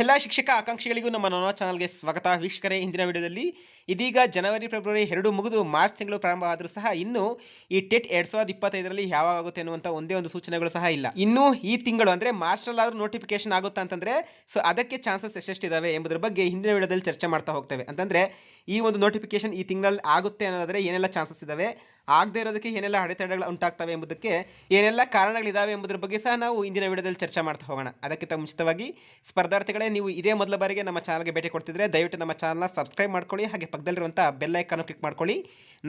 ಎಲ್ಲ ಶಿಕ್ಷಕ ಆಕಾಂಕ್ಷಿಗಳಿಗೂ ನಮ್ಮ ನೋನೋ ಚಾನಲ್ಗೆ ಸ್ವಾಗತ. ವೀಕ್ಷಕರೇ, ಇಂದಿನ ವಿಡಿಯೋದಲ್ಲಿ ಇದೀಗ ಜನವರಿ, ಫೆಬ್ರವರಿ ಎರಡು ಮುಗಿದು ಮಾರ್ಚ್ ತಿಂಗಳು ಪ್ರಾರಂಭ ಆದರೂ ಸಹ ಇನ್ನೂ ಈ ಟೆಟ್ ಎರಡು ಸಾವಿರದ ಇಪ್ಪತ್ತೈದರಲ್ಲಿ ಯಾವಾಗ ಆಗುತ್ತೆ ಅನ್ನುವಂಥ ಒಂದೇ ಒಂದು ಸೂಚನೆಗಳು ಸಹ ಇಲ್ಲ. ಇನ್ನೂ ಈ ತಿಂಗಳು ಅಂದರೆ ಮಾರ್ಚ್ನಲ್ಲಾದರೂ ನೋಟಿಫಿಕೇಶನ್ ಆಗುತ್ತಾ ಅಂತಂದರೆ ಸೊ ಅದಕ್ಕೆ ಚಾನ್ಸಸ್ ಎಷ್ಟೆಷ್ಟಿದ್ದಾವೆ ಎಂಬುದರ ಬಗ್ಗೆ ಹಿಂದಿನ ವಿಡಿಯೋದಲ್ಲಿ ಚರ್ಚೆ ಮಾಡ್ತಾ ಹೋಗ್ತೇವೆ. ಅಂತಂದರೆ, ಈ ಒಂದು ನೋಟಿಫಿಕೇಶನ್ ಈ ತಿಂಗಳಲ್ಲಿ ಆಗುತ್ತೆ ಅನ್ನೋದಾದರೆ ಏನೆಲ್ಲ ಚಾನ್ಸಸ್ ಇದಾವೆ? ಆಗದೆ ಇರೋದಕ್ಕೆ ಏನೆಲ್ಲ ಅಡೆತಡೆಗಳು ಉಂಟಾಗ್ತವೆ ಎಂಬುದಕ್ಕೆ ಏನೆಲ್ಲ ಕಾರಣಗಳಿದ್ದಾವೆ ಎಂಬುದರ ಬಗ್ಗೆ ಸಹ ನಾವು ಇಂದಿನ ವಿಡಿಯೋದಲ್ಲಿ ಚರ್ಚೆ ಮಾಡ್ತಾ ಹೋಗೋಣ. ಅದಕ್ಕಿಂತ ಮುಂಚಿತವಾಗಿ ಸ್ಪರ್ಧಾರ್ಥಿಗಳೇ, ನೀವು ಇದೇ ಮೊದಲ ಬಾರಿಗೆ ನಮ್ಮ ಚಾನಲ್ಗೆ ಭೇಟಿ ಕೊಡ್ತಿದ್ರೆ ದಯವಿಟ್ಟು ನಮ್ಮ ಚಾನಲ್ನ ಸಬ್ಸ್ಕ್ರೈಬ್ ಮಾಡ್ಕೊಳ್ಳಿ, ಹಾಗೆ ಪಕ್ಕದಲ್ಲಿರುವಂಥ ಬೆಲ್ ಐಕಾನ್ ಕ್ಲಿಕ್ ಮಾಡ್ಕೊಳ್ಳಿ.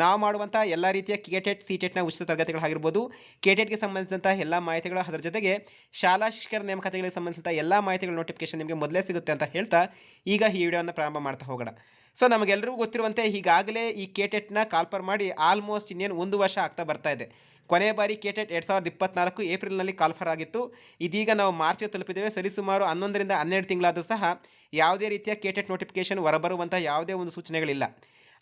ನಾವು ಮಾಡುವಂಥ ಎಲ್ಲ ರೀತಿಯ ಕೆಟೆಟ್ ಸಿ ಟೆಟ್ನ ಉಚಿತ ತರಗತಿಗಳಾಗಿರ್ಬೋದು ಕೆಟೆಟ್ಗೆ ಸಂಬಂಧಿಸಿದಂಥ ಎಲ್ಲ ಮಾಹಿತಿಗಳು ಅದರ ಜೊತೆಗೆ ಶಾಲಾ ಶಿಕ್ಷಕರ ನೇಮಕಾತಿಗಳಿಗೆ ಸಂಬಂಧಿಸಿದಂಥ ಎಲ್ಲ ಮಾಹಿತಿಗಳ ನೋಟಿಫಿಕೇಶನ್ ನಿಮಗೆ ಮೊದಲೇ ಸಿಗುತ್ತೆ ಅಂತ ಹೇಳ್ತಾ ಈಗ ಈ ವಿಡಿಯೋವನ್ನು ಪ್ರಾರಂಭ ಮಾಡ್ತಾ ಹೋಗೋಣ. ಸೊ ನಮಗೆಲ್ಲರಿಗೂ ಗೊತ್ತಿರುವಂತೆ ಈಗಾಗಲೇ ಈ ಕೆಟೆಟ್ನ ಕಾಲ್ಪರ್ ಮಾಡಿ ಆಲ್ಮೋಸ್ಟ್ ಇನ್ನೇನು ಒಂದು ವರ್ಷ ಆಗ್ತಾ ಬರ್ತಾ ಇದೆ. ಕೊನೆಯ ಬಾರಿ ಕೆಟೆಟ್ ಎರಡು ಸಾವಿರದ ಇಪ್ಪತ್ನಾಲ್ಕು ಏಪ್ರಿಲ್ನಲ್ಲಿ ಕಾಲ್ಫರ್ ಆಗಿತ್ತು. ಇದೀಗ ನಾವು ಮಾರ್ಚ್ಗೆ ತಲುಪಿದ್ದೇವೆ. ಸರಿಸುಮಾರು ಹನ್ನೊಂದರಿಂದ ಹನ್ನೆರಡು ತಿಂಗಳಾದರೂ ಸಹ ಯಾವುದೇ ರೀತಿಯ ಕೆಟೆಟ್ ನೋಟಿಫಿಕೇಶನ್ ಹೊರಬರುವಂಥ ಯಾವುದೇ ಒಂದು ಸೂಚನೆಗಳಿಲ್ಲ.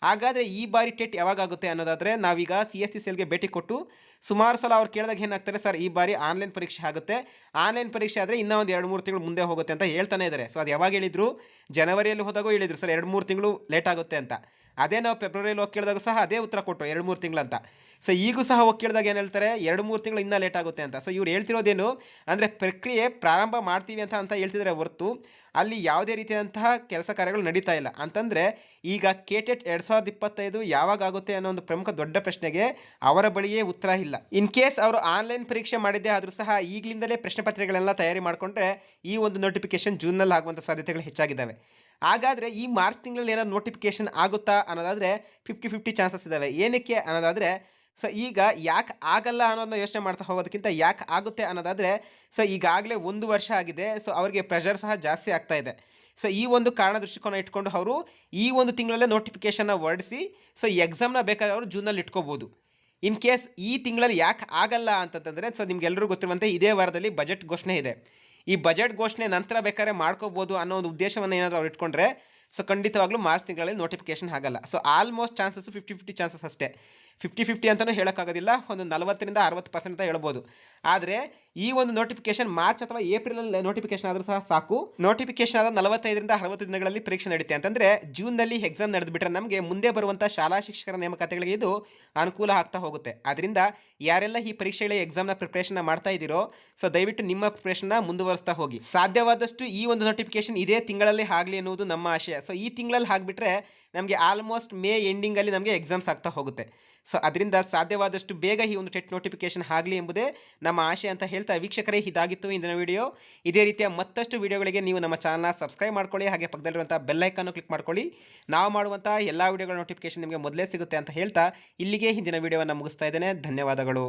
ಹಾಗಾದರೆ ಈ ಬಾರಿ ಟೆಟ್ ಯಾವಾಗುತ್ತೆ ಅನ್ನೋದಾದರೆ ನಾವೀಗ ಸಿ ಎಸ್ ಸಿ ಸೆಲ್ಗೆ ಭೇಟಿ ಕೊಟ್ಟು ಸುಮಾರು ಸಲ ಅವ್ರು ಕೇಳಿದಾಗ ಏನಾಗ್ತಾರೆ, ಸರ್, ಈ ಬಾರಿ ಆನ್ಲೈನ್ ಪರೀಕ್ಷೆ ಆಗುತ್ತೆ. ಆನ್ಲೈನ್ ಪರೀಕ್ಷೆ ಆದರೆ ಇನ್ನೂ ಒಂದು ಎರಡು ಮೂರು ತಿಂಗಳು ಮುಂದೆ ಹೋಗುತ್ತೆ ಅಂತ ಹೇಳ್ತಾನೆ ಇದ್ದಾರೆ ಸೊ, ಅದು ಯಾವಾಗ ಹೇಳಿದ್ರು? ಜನವರಿಯಲ್ಲಿ ಹೋದಾಗೂ ಹೇಳಿದ್ರು. ಸರ್, ಎರಡು ಮೂರು ತಿಂಗಳು ಲೇಟ್ ಆಗುತ್ತೆ ಅಂತ. ಅದೇ ನಾವು ಫೆಬ್ರವರಿಯಲ್ಲಿ ಹೋಗಿ ಕೇಳಿದಾಗ ಸಹ ಅದೇ ಉತ್ತರ ಕೊಟ್ಟರು ಎರಡು ಮೂರು ತಿಂಗಳಂತ ಸೊ, ಈಗೂ ಸಹ ಹೋಗಿ ಕೇಳಿದಾಗ ಏನು ಹೇಳ್ತಾರೆ? ಎರಡು ಮೂರು ತಿಂಗಳು ಇನ್ನೂ ಲೇಟ್ ಆಗುತ್ತೆ ಅಂತ. ಸೊ, ಇವ್ರು ಹೇಳ್ತಿರೋದೇನು ಅಂದರೆ ಪ್ರಕ್ರಿಯೆ ಪ್ರಾರಂಭ ಮಾಡ್ತೀವಿ ಅಂತ ಅಂತ ಹೇಳ್ತಿದ್ದಾರೆ ಹೊರತು. ಅಲ್ಲಿ ಯಾವುದೇ ರೀತಿಯಾದಂತಹ ಕೆಲಸ ಕಾರ್ಯಗಳು ನಡೀತಾ ಇಲ್ಲ. ಅಂತಂದರೆ ಈಗ ಕೆ ಟೆಟ್ ಎರಡು ಸಾವಿರದ ಇಪ್ಪತ್ತೈದು ಯಾವಾಗ ಆಗುತ್ತೆ ಅನ್ನೋ ಒಂದು ಪ್ರಮುಖ ದೊಡ್ಡ ಪ್ರಶ್ನೆಗೆ ಅವರ ಬಳಿಯೇ ಉತ್ತರ ಇಲ್ಲ. ಇನ್ ಕೇಸ್ ಅವರು ಆನ್ಲೈನ್ ಪರೀಕ್ಷೆ ಮಾಡಿದ್ದೆ ಆದರೂ ಸಹ ಈಗಲಿಂದಲೇ ಪ್ರಶ್ನೆ ಪತ್ರಿಕೆಗಳೆಲ್ಲ ತಯಾರಿ ಮಾಡಿಕೊಂಡ್ರೆ ಈ ಒಂದು ನೋಟಿಫಿಕೇಶನ್ ಜೂನ್ನಲ್ಲಿ ಆಗುವಂಥ ಸಾಧ್ಯತೆಗಳು ಹೆಚ್ಚಾಗಿದ್ದಾವೆ. ಹಾಗಾದರೆ ಈ ಮಾರ್ಚ್ ತಿಂಗಳಲ್ಲಿ ಏನಾದ್ರು ನೋಟಿಫಿಕೇಶನ್ ಆಗುತ್ತಾ ಅನ್ನೋದಾದರೆ ಫಿಫ್ಟಿ ಫಿಫ್ಟಿ ಚಾನ್ಸಸ್ ಇದ್ದಾವೆ ಏನಕ್ಕೆ ಅನ್ನೋದಾದರೆ ಸೊ ಈಗ ಯಾಕೆ ಆಗಲ್ಲ ಅನ್ನೋದನ್ನ ಯೋಚನೆ ಮಾಡ್ತಾ ಹೋಗೋದಕ್ಕಿಂತ ಯಾಕೆ ಆಗುತ್ತೆ ಅನ್ನೋದಾದರೆ ಸೊ ಈಗಾಗಲೇ ಒಂದು ವರ್ಷ ಆಗಿದೆ ಸೊ ಅವರಿಗೆ ಪ್ರೆಷರ್ ಸಹ ಜಾಸ್ತಿ ಆಗ್ತಾ ಇದೆ. ಸೊ ಈ ಒಂದು ಕಾರಣ ದೃಷ್ಟಿಕೋನ ಇಟ್ಕೊಂಡು ಅವರು ಈ ಒಂದು ತಿಂಗಳಲ್ಲೇ ನೋಟಿಫಿಕೇಷನ್ನ ಹೊರಡಿಸಿ ಸೊ ಎಕ್ಸಾಮ್ನ ಬೇಕಾದ್ರೆ ಅವರು ಜೂನಲ್ಲಿ ಇಟ್ಕೋಬೋದು. ಇನ್ ಕೇಸ್ ಈ ತಿಂಗಳಲ್ಲಿ ಯಾಕೆ ಆಗಲ್ಲ ಅಂತಂತಂದರೆ ಸೊ ನಿಮ್ಗೆಲ್ಲರೂ ಗೊತ್ತಿರುವಂತೆ ಇದೇ ವಾರದಲ್ಲಿ ಬಜೆಟ್ ಘೋಷಣೆ ಇದೆ. ಈ ಬಜೆಟ್ ಘೋಷಣೆ ನಂತರ ಬೇಕಾದ್ರೆ ಮಾಡ್ಕೋಬೋದು ಅನ್ನೋ ಒಂದು ಉದ್ದೇಶವನ್ನು ಏನಾದರೂ ಅವ್ರು ಇಟ್ಕೊಂಡ್ರೆ ಸೊ ಖಂಡಿತವಾಗ್ಲೂ ಮಾರ್ಚ್ ತಿಂಗಳಲ್ಲಿ ನೋಟಿಫಿಕೇಶನ್ ಆಗಲ್ಲ. So almost chances fifty fifty chances ಅಷ್ಟೇ. ಫಿಫ್ಟಿ ಫಿಫ್ಟಿ ಅಂತಲೂ ಹೇಳೋಕ್ಕಾಗೋದಿಲ್ಲ, ಒಂದು ನಲವತ್ತರಿಂದ ಅರವತ್ತು ಪರ್ಸೆಂಟ್ ಅಂತ ಹೇಳ್ಬೋದು. ಆದರೆ ಈ ಒಂದು ನೋಟಿಫಿಕೇಶನ್ ಮಾರ್ಚ್ ಅಥವಾ ಏಪ್ರಿಲಲ್ಲಿ ನೋಟಿಫಿಕೇಶನ್ ಆದರೂ ಸಹ ಸಾಕು. ನೋಟಿಫಿಕೇಶನ್ ಆದ ನಲವತ್ತೈದರಿಂದ ಅರವತ್ತು ದಿನಗಳಲ್ಲಿ ಪರೀಕ್ಷೆ ನಡೀತೆ. ಅಂತಂದರೆ ಜೂನ್ನಲ್ಲಿ ಎಕ್ಸಾಮ್ ನಡೆದುಬಿಟ್ರೆ ನಮಗೆ ಮುಂದೆ ಬರುವಂಥ ಶಾಲಾ ಶಿಕ್ಷಕರ ನೇಮಕಾತಿಗಳಿಗೆ ಇದು ಅನುಕೂಲ ಆಗ್ತಾ ಹೋಗುತ್ತೆ. ಆದ್ದರಿಂದ ಯಾರೆಲ್ಲ ಈ ಪರೀಕ್ಷೆಗಳ ಎಕ್ಸಾಮ್ನ ಪ್ರಿಪ್ರೇಷನ್ನ ಮಾಡ್ತಾ ಇದ್ದೀರೋ, ಸೊ ದಯವಿಟ್ಟು ನಿಮ್ಮ ಪ್ರಿಪ್ರೇಷನ್ನ ಮುಂದುವರಿಸ್ತಾ ಹೋಗಿ. ಸಾಧ್ಯವಾದಷ್ಟು ಈ ಒಂದು ನೋಟಿಫಿಕೇಶನ್ ಇದೇ ತಿಂಗಳಲ್ಲಿ ಆಗಲಿ ಅನ್ನುವುದು ನಮ್ಮ ಆಶಯ. ಸೊ ಈ ತಿಂಗಳಲ್ಲಿ ಆಗಿಬಿಟ್ರೆ ನಮಗೆ ಆಲ್ಮೋಸ್ಟ್ ಮೇ ಎಂಡಿಂಗಲ್ಲಿ ನಮಗೆ ಎಕ್ಸಾಮ್ಸ್ ಆಗ್ತಾ ಹೋಗುತ್ತೆ. ಸೊ ಅದರಿಂದ ಸಾಧ್ಯವಾದಷ್ಟು ಬೇಗ ಈ ಒಂದು ಟೆಟ್ ನೋಟಿಫಿಕೇಶನ್ ಆಗಲಿ ಎಂಬುದೇ ನಮ್ಮ ಆಶೆ ಅಂತ ಹೇಳ್ತಾ ವೀಕ್ಷಕರೇ ಇದಾಗಿತ್ತು ಇಂದಿನ ವಿಡಿಯೋ ಇದೇ ರೀತಿಯ ಮತ್ತಷ್ಟು ವಿಡಿಯೋಗಳಿಗೆ ನೀವು ನಮ್ಮ ಚಾನಲ್ನ ಸಬ್ಸ್ಕ್ರೈಬ್ ಮಾಡ್ಕೊಳ್ಳಿ, ಹಾಗೆ ಪಕ್ಕದಲ್ಲಿರುವಂಥ ಬೆಲ್ಲೈಕನ್ನು ಕ್ಲಿಕ್ ಮಾಡ್ಕೊಳ್ಳಿ. ನಾವು ಮಾಡುವಂಥ ಎಲ್ಲ ವಿಡಿಯೋಗಳ ನೋಟಿಫಿಕೇಶನ್ ನಿಮಗೆ ಮೊದಲೇ ಸಿಗುತ್ತೆ ಅಂತ ಹೇಳ್ತಾ ಇಲ್ಲಿಗೆ ಹಿಂದಿನ ವಿಡಿಯೋವನ್ನು ಮುಗಿಸ್ತಾ ಇದ್ದೇನೆ. ಧನ್ಯವಾದಗಳು.